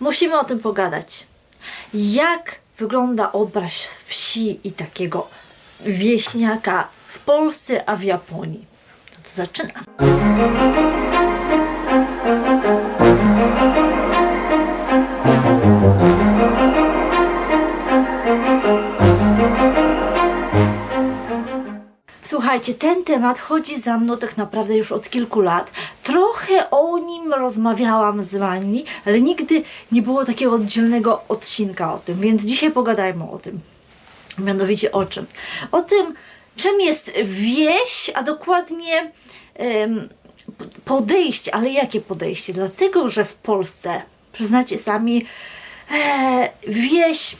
musimy o tym pogadać. Jak wygląda obraz wsi i takiego wieśniaka w Polsce, a w Japonii? No to zaczynam. Słuchajcie, ten temat chodzi za mną tak naprawdę już od kilku lat. Trochę o nim rozmawiałam z wami, ale nigdy nie było takiego oddzielnego odcinka o tym, więc dzisiaj pogadajmy o tym. Mianowicie o czym? O tym, czym jest wieś, a dokładnie podejście, ale jakie podejście? Dlatego, że w Polsce, przyznacie sami, e, wieś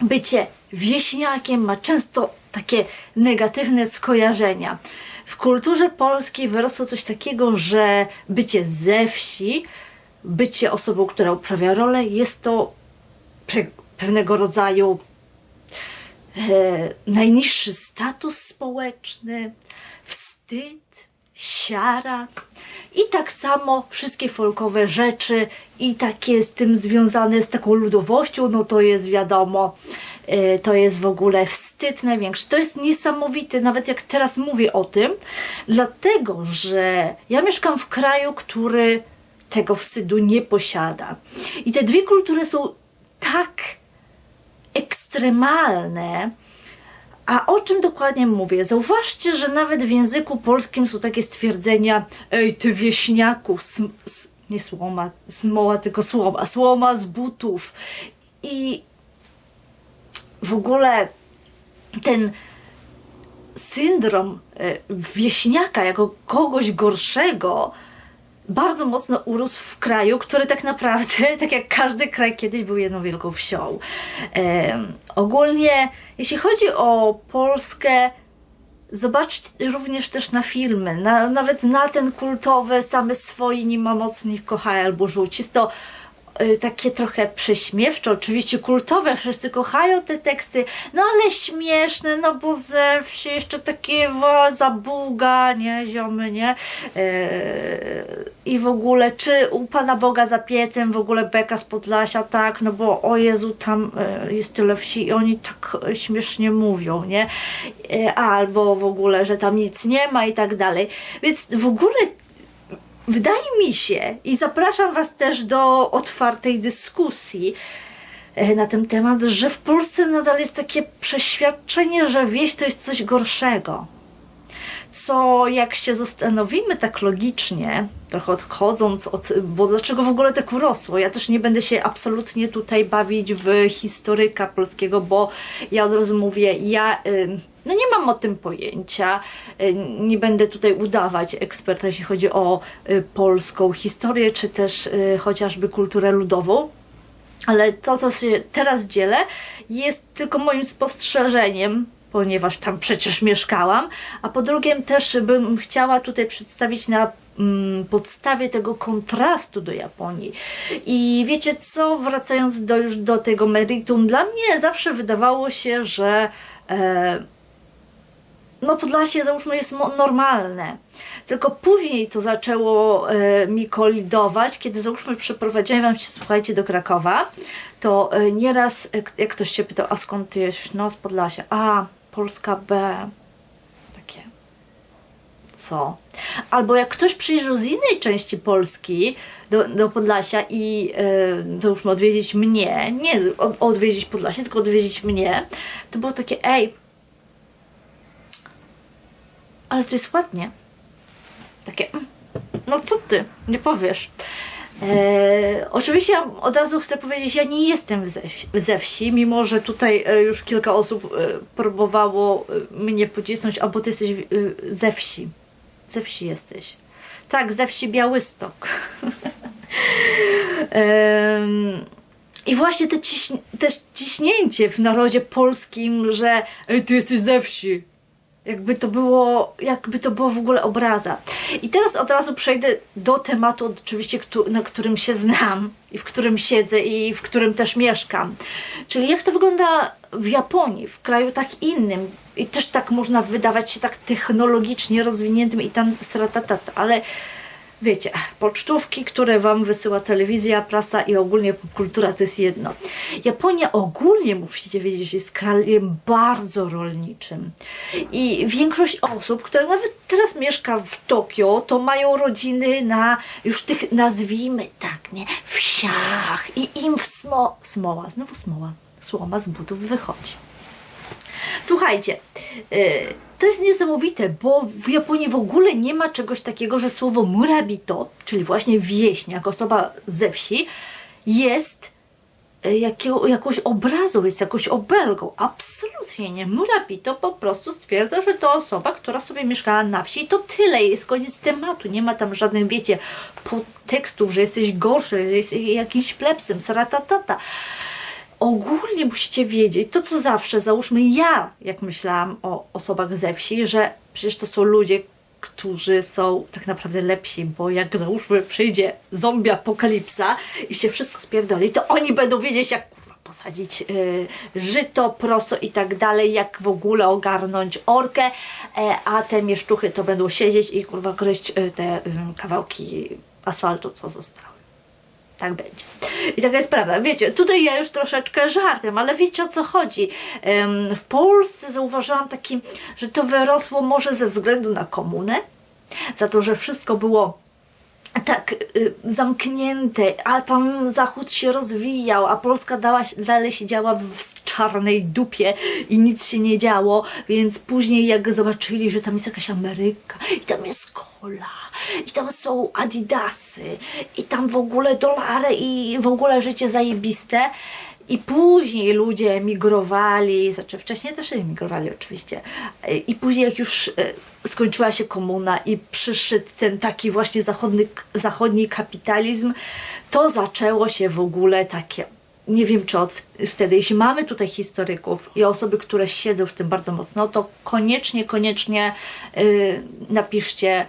bycie wieśniakiem ma często takie negatywne skojarzenia. W kulturze polskiej wyrosło coś takiego, że bycie ze wsi, bycie osobą, która uprawia rolę, jest to pe- pewnego rodzaju e, najniższy status społeczny, wstyd, siara. I tak samo wszystkie folkowe rzeczy i takie z tym związane z taką ludowością, no to jest wiadomo, to jest w ogóle wstyd największy. To jest niesamowite, nawet jak teraz mówię o tym, dlatego że ja mieszkam w kraju, który tego wstydu nie posiada. I te dwie kultury są tak ekstremalne, a o czym dokładnie mówię? Zauważcie, że nawet w języku polskim są takie stwierdzenia Ej, ty wieśniaku, sm, s, nie słoma, smoła, tylko słoma, słoma z butów. I w ogóle ten syndrom e, wieśniaka jako kogoś gorszego bardzo mocno urósł w kraju, który tak naprawdę, tak jak każdy kraj kiedyś był jedną wielką wsią. Em, ogólnie, jeśli chodzi o Polskę, zobaczcie również też na filmy, na, nawet na ten kultowy, same swoi nie ma mocnych kochaj albo rzuć. Jest to takie trochę prześmiewcze, oczywiście kultowe, wszyscy kochają te teksty, no ale śmieszne, no bo ze wsi jeszcze takie wa, zabuga, nie, ziomy, nie? Yy, I w ogóle, czy u Pana Boga za piecem w ogóle beka z Podlasia, tak, no bo o Jezu, tam yy, jest tyle wsi i oni tak śmiesznie mówią, nie? Yy, albo w ogóle, że tam nic nie ma i tak dalej. Więc w ogóle Wydaje mi się i zapraszam Was też do otwartej dyskusji e, na ten temat, że w Polsce nadal jest takie przeświadczenie, że wieś to jest coś gorszego. Co jak się zastanowimy tak logicznie, trochę odchodząc od, bo dlaczego w ogóle tak urosło? Ja też nie będę się absolutnie tutaj bawić w historyka polskiego, bo ja od razu mówię, ja no nie mam o tym pojęcia, y, nie będę tutaj udawać eksperta, jeśli chodzi o y, polską historię, czy też y, chociażby kulturę ludową. Ale to, co się teraz dzielę, jest tylko moim spostrzeżeniem, ponieważ tam przecież mieszkałam, a po drugie też bym chciała tutaj przedstawić na mm, podstawie tego kontrastu do Japonii. I wiecie co, wracając do, już do tego meritum, dla mnie zawsze wydawało się, że e, no Podlasie załóżmy jest normalne. Tylko później to zaczęło e, mi kolidować, kiedy załóżmy przeprowadziłam się, słuchajcie, do Krakowa, to e, nieraz, e, jak ktoś się pytał, a skąd ty jesteś? No z Podlasia. A, Polska B. Takie. Co? Albo jak ktoś przyjeżdżał z innej części Polski do, do Podlasia i e, to już ma odwiedzić mnie, nie od, odwiedzić Podlasie, tylko odwiedzić mnie, to było takie, ej, ale to jest ładnie. Takie, mm, no co ty, nie powiesz. E, oczywiście ja od razu chcę powiedzieć, ja nie jestem ze, ze wsi, mimo że tutaj e, już kilka osób e, próbowało e, mnie pocisnąć, albo ty jesteś e, ze wsi. Ze wsi jesteś. Tak, ze wsi Białystok. Em, I właśnie te ciśn- ciśnięcie w narodzie polskim, że Ej, ty jesteś ze wsi. Jakby to było, jakby to było w ogóle obraza. I teraz od razu przejdę do tematu, oczywiście, na którym się znam i w którym siedzę i w którym też mieszkam. Czyli jak to wygląda w Japonii, w kraju tak innym. I też tak można wydawać się tak technologicznie rozwiniętym i tam stratatata, ale wiecie, pocztówki, które wam wysyła telewizja, prasa i ogólnie popkultura to jest jedno. Japonia ogólnie, musicie wiedzieć, jest krajem bardzo rolniczym. I większość osób, które nawet teraz mieszka w Tokio, to mają rodziny na już tych, nazwijmy tak, nie, wsiach i im w smo, smoła, znowu smoła, słoma z butów wychodzi. Słuchajcie, y, to jest niesamowite, bo w Japonii w ogóle nie ma czegoś takiego, że słowo murabito, czyli właśnie wieśniak, osoba ze wsi, jest y, jakiego, jakąś obrazą, jest jakąś obelgą. Absolutnie nie. Murabito po prostu stwierdza, że to osoba, która sobie mieszkała na wsi i to tyle, jest koniec tematu. Nie ma tam żadnych, wiecie, podtekstów, że jesteś gorszy, że jesteś jakimś plepsem, saratatata ogólnie musicie wiedzieć, to co zawsze, załóżmy ja, jak myślałam o osobach ze wsi, że przecież to są ludzie, którzy są tak naprawdę lepsi, bo jak załóżmy przyjdzie zombie apokalipsa i się wszystko spierdoli, to oni będą wiedzieć jak kurwa posadzić y, żyto, proso i tak dalej, jak w ogóle ogarnąć orkę, e, a te mieszczuchy to będą siedzieć i kurwa gryźć y, te y, kawałki asfaltu, co zostały tak będzie. I taka jest prawda. Wiecie, tutaj ja już troszeczkę żartem, ale wiecie o co chodzi. W Polsce zauważyłam taki, że to wyrosło może ze względu na komunę, za to, że wszystko było tak y, zamknięte, a tam Zachód się rozwijał, a Polska dała, dalej siedziała w czarnej dupie i nic się nie działo, więc później jak zobaczyli, że tam jest jakaś Ameryka i tam jest kola i tam są adidasy i tam w ogóle dolary i w ogóle życie zajebiste, i później ludzie emigrowali, znaczy wcześniej też emigrowali oczywiście. I później jak już e, skończyła się komuna i przyszedł ten taki właśnie zachodni, zachodni kapitalizm, to zaczęło się w ogóle takie nie wiem czy od wtedy, jeśli mamy tutaj historyków i osoby, które siedzą w tym bardzo mocno, to koniecznie, koniecznie yy, napiszcie,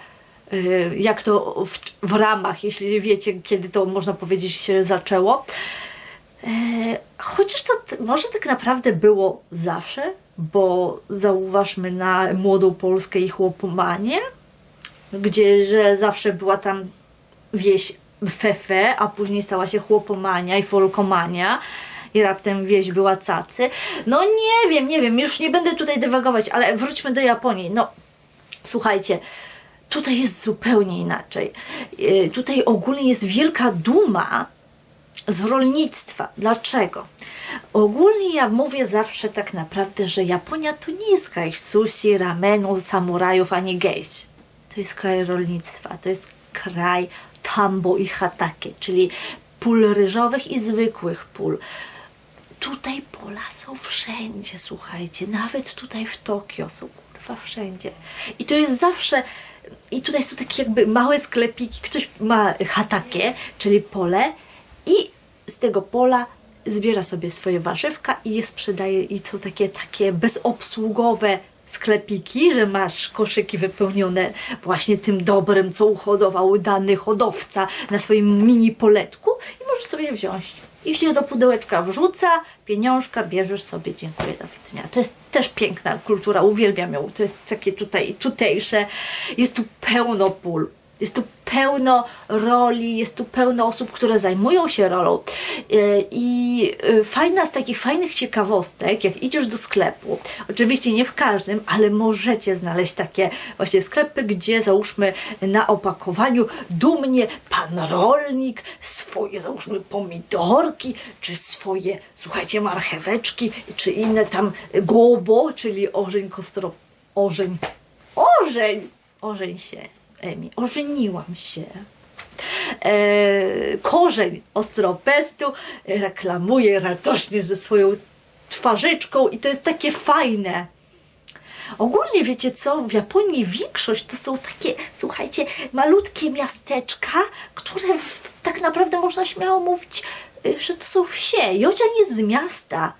yy, jak to w, w ramach, jeśli wiecie, kiedy to można powiedzieć się zaczęło. E, chociaż to może tak naprawdę było zawsze, bo zauważmy na młodą Polskę i chłopomanię, gdzie że zawsze była tam wieś fefe, a później stała się chłopomania i folkomania i raptem wieś była cacy. No nie wiem, nie wiem, już nie będę tutaj dywagować, ale wróćmy do Japonii. No, słuchajcie, tutaj jest zupełnie inaczej. E, tutaj ogólnie jest wielka duma z rolnictwa. Dlaczego? Ogólnie ja mówię zawsze tak naprawdę, że Japonia to nie jest kraj sushi, ramenu, samurajów ani gejś. To jest kraj rolnictwa, to jest kraj tambo i hatake, czyli pól ryżowych i zwykłych pól. Tutaj pola są wszędzie, słuchajcie, nawet tutaj w Tokio są kurwa wszędzie. I to jest zawsze, i tutaj są takie jakby małe sklepiki, ktoś ma hatake, czyli pole i z tego pola zbiera sobie swoje warzywka i je sprzedaje i są takie, takie bezobsługowe sklepiki, że masz koszyki wypełnione właśnie tym dobrem, co uhodował dany hodowca na swoim mini poletku i możesz sobie wziąć. I się do pudełeczka wrzuca, pieniążka, bierzesz sobie, dziękuję, do widzenia. To jest też piękna kultura, uwielbiam ją. To jest takie tutaj tutejsze. Jest tu pełno pól jest tu pełno roli, jest tu pełno osób, które zajmują się rolą. E, I e, fajna z takich fajnych ciekawostek, jak idziesz do sklepu, oczywiście nie w każdym, ale możecie znaleźć takie właśnie sklepy, gdzie załóżmy na opakowaniu dumnie pan rolnik swoje załóżmy pomidorki, czy swoje, słuchajcie, marcheweczki, czy inne tam gobo, czyli orzeń kostro... orzeń, orzeń, orzeń się Emi, ożeniłam się. E, korzeń Ostropestu reklamuje radośnie ze swoją twarzyczką i to jest takie fajne. Ogólnie wiecie co, w Japonii większość to są takie, słuchajcie, malutkie miasteczka, które w, tak naprawdę można śmiało mówić, y, że to są wsie. Jodzian jest z miasta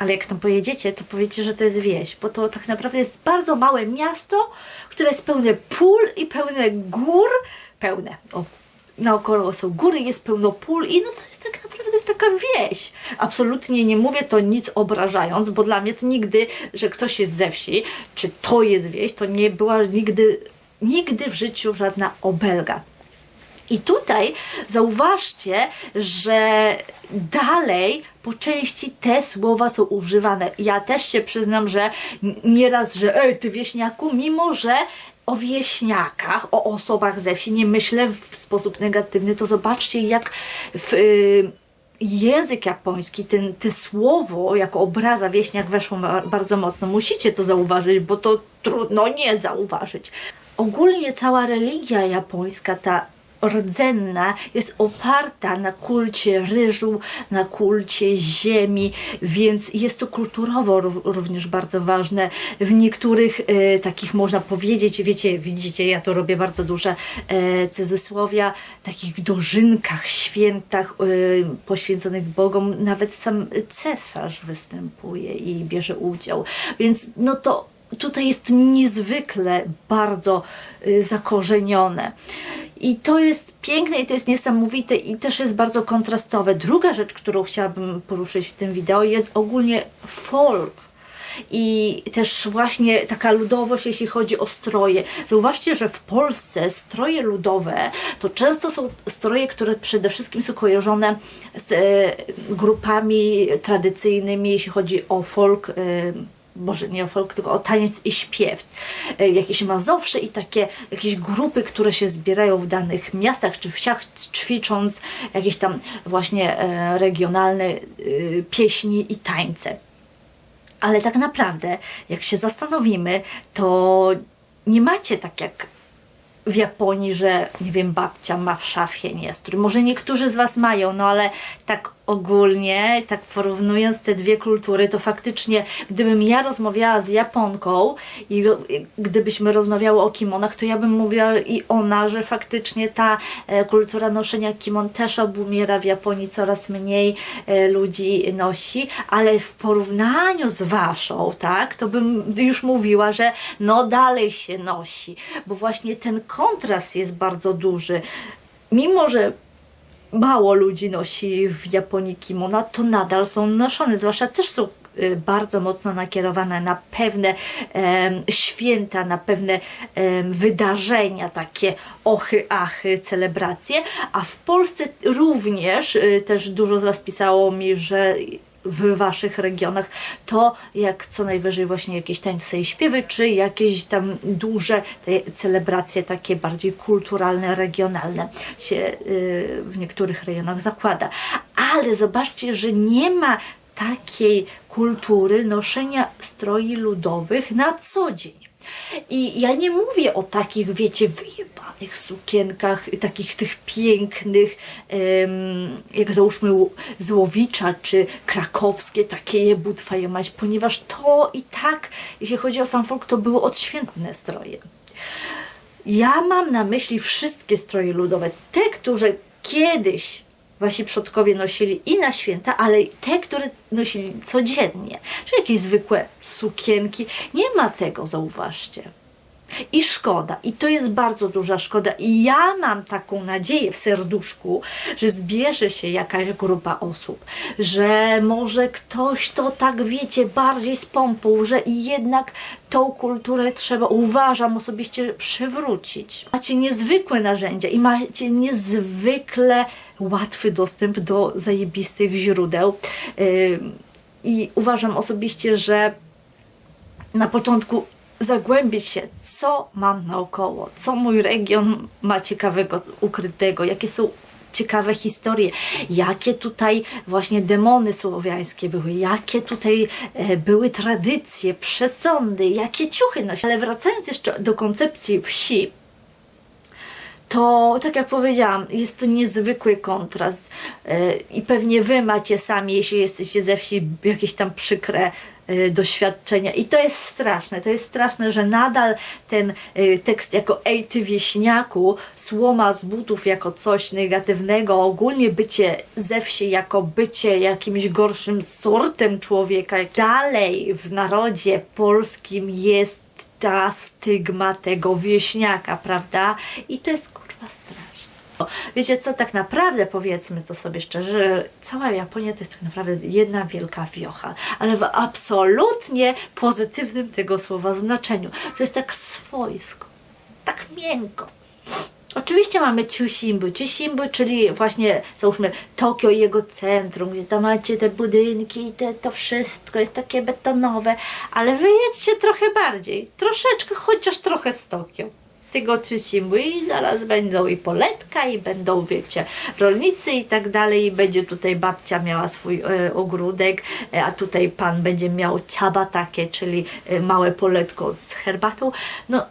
ale jak tam pojedziecie, to powiecie, że to jest wieś, bo to tak naprawdę jest bardzo małe miasto, które jest pełne pól i pełne gór, pełne, o, naokoło są góry, jest pełno pól i no to jest tak naprawdę taka wieś. Absolutnie nie mówię to nic obrażając, bo dla mnie to nigdy, że ktoś jest ze wsi, czy to jest wieś, to nie była nigdy, nigdy w życiu żadna obelga. I tutaj zauważcie, że dalej po części te słowa są używane. Ja też się przyznam, że nieraz, że ej, ty wieśniaku, mimo że o wieśniakach, o osobach ze wsi nie myślę w sposób negatywny, to zobaczcie jak w... y, język japoński, ten, te słowo jako obraza wieśniak weszło bardzo mocno. Musicie to zauważyć, bo to trudno nie zauważyć. Ogólnie cała religia japońska, ta rdzenna, jest oparta na kulcie ryżu, na kulcie ziemi, więc jest to kulturowo rów- również bardzo ważne. W niektórych e, takich można powiedzieć, wiecie, widzicie, ja to robię bardzo duże e, takich dożynkach, świętach e, poświęconych Bogom, nawet sam cesarz występuje i bierze udział. Więc no to tutaj jest niezwykle bardzo y, zakorzenione. I to jest piękne i to jest niesamowite i też jest bardzo kontrastowe. Druga rzecz, którą chciałabym poruszyć w tym wideo jest ogólnie folk. I też właśnie taka ludowość, jeśli chodzi o stroje. Zauważcie, że w Polsce stroje ludowe to często są stroje, które przede wszystkim są kojarzone z e, grupami tradycyjnymi, jeśli chodzi o folk. E, Boże, nie o folk, tylko o taniec i śpiew. E, Jakieś mazowsze i takie jakieś grupy, które się zbierają w danych miastach czy wsiach, ćwicząc jakieś tam właśnie e, regionalne e, pieśni i tańce. Ale tak naprawdę, jak się zastanowimy, to nie macie tak jak w Japonii, że nie wiem, babcia ma w szafie niestrój. Może niektórzy z Was mają, no ale tak ogólnie, tak porównując te dwie kultury, to faktycznie, gdybym ja rozmawiała z Japonką i gdybyśmy rozmawiały o kimonach, to ja bym mówiła i ona, że faktycznie ta e, kultura noszenia kimon też obumiera w Japonii, coraz mniej e, ludzi nosi, ale w porównaniu z Waszą, tak, to bym już mówiła, że no dalej się nosi, bo właśnie ten kontrast jest bardzo duży. Mimo, że mało ludzi nosi w Japonii kimona, to nadal są noszone, zwłaszcza też są y, bardzo mocno nakierowane na pewne em, święta, na pewne em, wydarzenia, takie ochy, achy, celebracje, a w Polsce również y, też dużo z Was pisało mi, że w Waszych regionach to jak co najwyżej właśnie jakieś tańce i śpiewy, czy jakieś tam duże celebracje takie bardziej kulturalne, regionalne się y, w niektórych rejonach zakłada. Ale zobaczcie, że nie ma takiej kultury noszenia stroi ludowych na co dzień. I ja nie mówię o takich, wiecie, wyjebanych sukienkach, takich tych pięknych, jak załóżmy Złowicza czy krakowskie, takie jebu twoje mać, ponieważ to i tak, jeśli chodzi o sam folk, to były odświętne stroje. Ja mam na myśli wszystkie stroje ludowe, te, które kiedyś wasi przodkowie nosili i na święta, ale te, które nosili codziennie, czy jakieś zwykłe sukienki. Nie ma tego, zauważcie. I szkoda, i to jest bardzo duża szkoda. I ja mam taką nadzieję w serduszku, że zbierze się jakaś grupa osób, że może ktoś to tak wiecie, bardziej z pompą, że jednak tą kulturę trzeba, uważam osobiście, przywrócić. Macie niezwykłe narzędzia i macie niezwykle łatwy dostęp do zajebistych źródeł. Ym, I uważam osobiście, że na początku zagłębić się, co mam naokoło, co mój region ma ciekawego, ukrytego, jakie są ciekawe historie, jakie tutaj właśnie demony słowiańskie były, jakie tutaj e, były tradycje, przesądy, jakie ciuchy nosi. Ale wracając jeszcze do koncepcji wsi, to tak jak powiedziałam, jest to niezwykły kontrast yy, i pewnie wy macie sami, jeśli jesteście ze wsi, jakieś tam przykre yy, doświadczenia. I to jest straszne, to jest straszne, że nadal ten yy, tekst jako ej ty wieśniaku, słoma z butów jako coś negatywnego, ogólnie bycie ze wsi jako bycie jakimś gorszym sortem człowieka, dalej w narodzie polskim jest ta stygma tego wieśniaka, prawda? I to jest kurwa straszne. Wiecie co, tak naprawdę powiedzmy to sobie szczerze, cała Japonia to jest tak naprawdę jedna wielka wiocha, ale w absolutnie pozytywnym tego słowa znaczeniu. To jest tak swojsko, tak miękko. Oczywiście mamy Ciusimbu. Ciusimbu, czyli właśnie załóżmy Tokio i jego centrum, gdzie tam macie te budynki i te, to wszystko jest takie betonowe, ale wyjedźcie trochę bardziej, troszeczkę, chociaż trochę z Tokio. Tego Ciusimbu i zaraz będą i poletka i będą, wiecie, rolnicy i tak dalej i będzie tutaj babcia miała swój e, ogródek, e, a tutaj pan będzie miał ciabatake, czyli e, małe poletko z herbatą. No,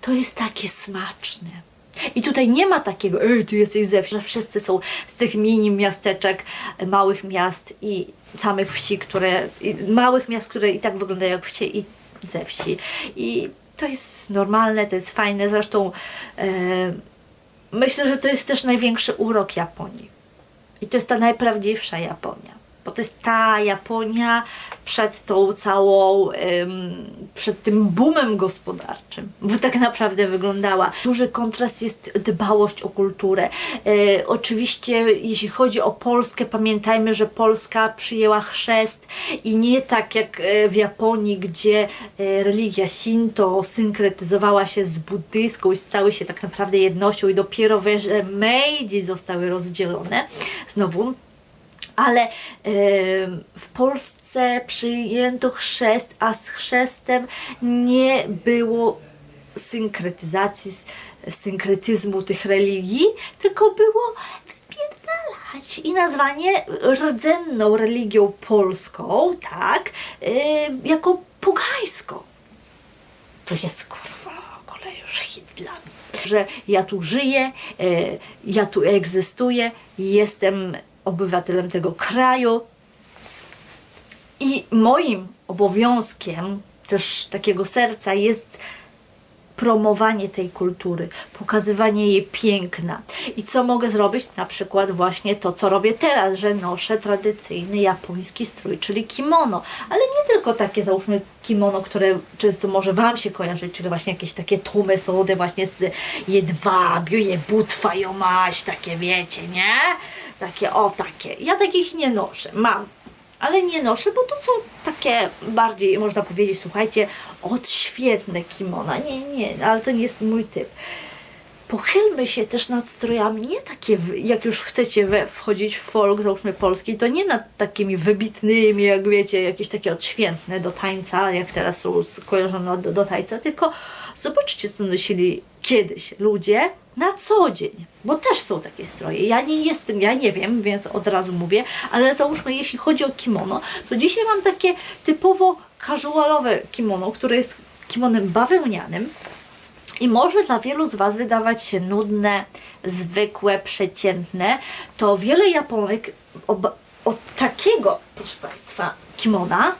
to jest takie smaczne. I tutaj nie ma takiego, ej, ty jesteś ze wsi, że wszyscy są z tych mini miasteczek, małych miast i samych wsi, które, małych miast, które i tak wyglądają jak wsie i ze wsi. I to jest normalne, to jest fajne. Zresztą e, myślę, że to jest też największy urok Japonii. I to jest ta najprawdziwsza Japonia. Bo to jest ta Japonia przed tą całą, ym, przed tym boomem gospodarczym. Bo tak naprawdę wyglądała. Duży kontrast jest dbałość o kulturę. E, oczywiście, jeśli chodzi o Polskę, pamiętajmy, że Polska przyjęła chrzest i nie tak jak e, w Japonii, gdzie e, religia Shinto synkretyzowała się z buddyjską i stały się tak naprawdę jednością i dopiero wieże Meiji zostały rozdzielone. Znowu ale em, w Polsce przyjęto chrzest, a z chrzestem nie było synkretyzacji, synkretyzmu tych religii, tylko było wypierdalać i nazwanie rdzenną religią polską, tak, em, jako pogańską. To jest kurwa w ogóle już hit dla mnie. Że ja tu żyję, e, ja tu egzystuję, jestem obywatelem tego kraju. I moim obowiązkiem też takiego serca jest promowanie tej kultury, pokazywanie jej piękna. I co mogę zrobić? Na przykład właśnie to, co robię teraz, że noszę tradycyjny japoński strój, czyli kimono. Ale nie tylko takie, załóżmy, kimono, które często może Wam się kojarzyć, czyli właśnie jakieś takie tłumy słode właśnie z jedwabiu, jebutwa, jomaś, takie wiecie, nie? Takie, o takie. Ja takich nie noszę, mam ale nie noszę, bo to są takie bardziej, można powiedzieć, słuchajcie, odświetne kimona. Nie, nie, ale to nie jest mój typ. Pochylmy się też nad strojami, nie takie, jak już chcecie we, wchodzić w folk, załóżmy polski, to nie nad takimi wybitnymi, jak wiecie, jakieś takie odświętne do tańca, jak teraz są skojarzone do, do tańca, tylko zobaczcie, co nosili kiedyś ludzie na co dzień, bo też są takie stroje. Ja nie jestem, ja nie wiem, więc od razu mówię, ale załóżmy, jeśli chodzi o kimono, to dzisiaj mam takie typowo casualowe kimono, które jest kimonem bawełnianym, i może dla wielu z Was wydawać się nudne, zwykłe, przeciętne, to wiele Japonek od takiego, proszę Państwa, kimona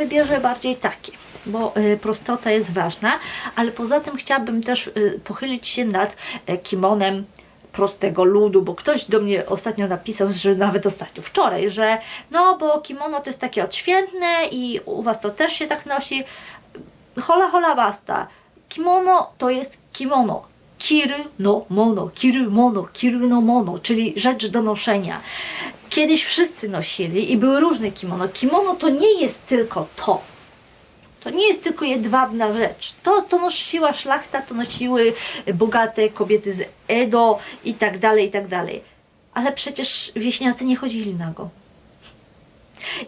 wybierze bardziej takie, bo y, prostota jest ważna, ale poza tym chciałabym też y, pochylić się nad y, kimonem prostego ludu, bo ktoś do mnie ostatnio napisał, że nawet ostatnio, wczoraj, że no, bo kimono to jest takie odświętne i u Was to też się tak nosi. Hola, hola, basta. Kimono to jest kimono. Kiru no mono, kiru mono, kiru no mono, czyli rzecz do noszenia. Kiedyś wszyscy nosili i były różne kimono. Kimono to nie jest tylko to. To nie jest tylko jedwabna rzecz. To, to nosiła szlachta, to nosiły bogate kobiety z Edo i tak dalej, i tak dalej. Ale przecież wieśniacy nie chodzili nago.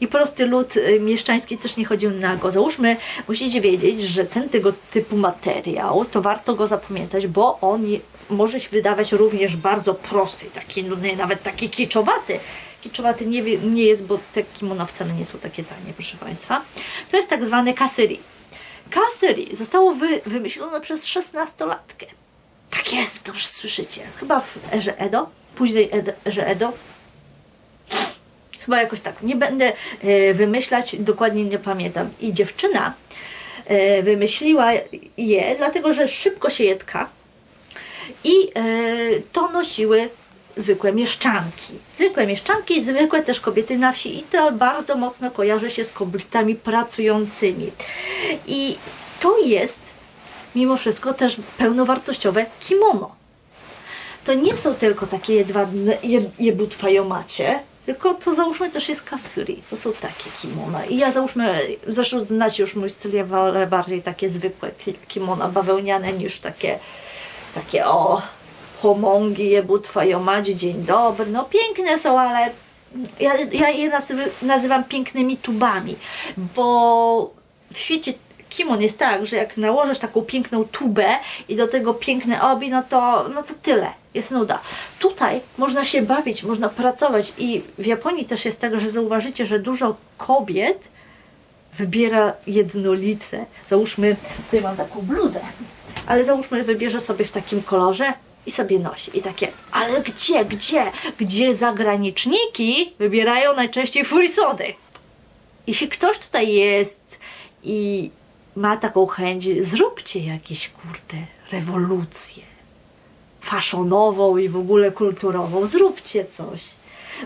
I prosty lud y, mieszczański też nie chodził nago. Załóżmy, musicie wiedzieć, że ten tego typu materiał, to warto go zapamiętać, bo on może się wydawać również bardzo prosty, taki nawet taki kiczowaty. Kiczowaty nie, nie jest, bo te kimona wcale nie są takie tanie, proszę Państwa. To jest tak zwany kasyri. Kasyri zostało wy, wymyślone przez szesnastolatkę. Tak jest, dobrze słyszycie. Chyba w erze Edo, późnej ed- erze Edo, Chyba jakoś tak. Nie będę e, wymyślać, dokładnie nie pamiętam. I dziewczyna e, wymyśliła je, dlatego że szybko się je tka. I e, to nosiły zwykłe mieszczanki. Zwykłe mieszczanki, zwykłe też kobiety na wsi. I to bardzo mocno kojarzy się z kobietami pracującymi. I to jest mimo wszystko też pełnowartościowe kimono to nie są tylko takie jedwabne je, jebutwa jomacie, tylko to załóżmy też jest kasuri. To są takie kimona. I ja załóżmy, zresztą znacie już mój styl, ja wolę bardziej takie zwykłe ki- kimona bawełniane niż takie, takie o, homongi jebu twoją mać, dzień dobry. No piękne są, ale ja, ja je nazywa, nazywam pięknymi tubami, bo w świecie kimon jest tak, że jak nałożysz taką piękną tubę i do tego piękne obi, no to, no to tyle. Jest nuda. Tutaj można się bawić, można pracować i w Japonii też jest tak, że zauważycie, że dużo kobiet wybiera jednolite. Załóżmy, tutaj mam taką bluzę, ale załóżmy, wybierze sobie w takim kolorze i sobie nosi. I takie, ale gdzie, gdzie, gdzie zagraniczniki wybierają najczęściej furisody? Jeśli ktoś tutaj jest i ma taką chęć, zróbcie jakieś, kurde, rewolucję faszonową i w ogóle kulturową. Zróbcie coś.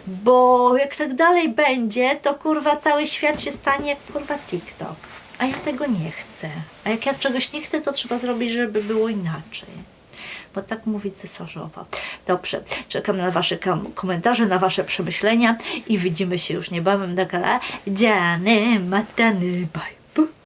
Bo jak tak dalej będzie, to kurwa cały świat się stanie jak kurwa TikTok. A ja tego nie chcę. A jak ja czegoś nie chcę, to trzeba zrobić, żeby było inaczej. Bo tak mówi cesarzowa. Dobrze, czekam na Wasze kom- komentarze, na Wasze przemyślenia i widzimy się już niebawem na kanale Dziany Matany. Bye.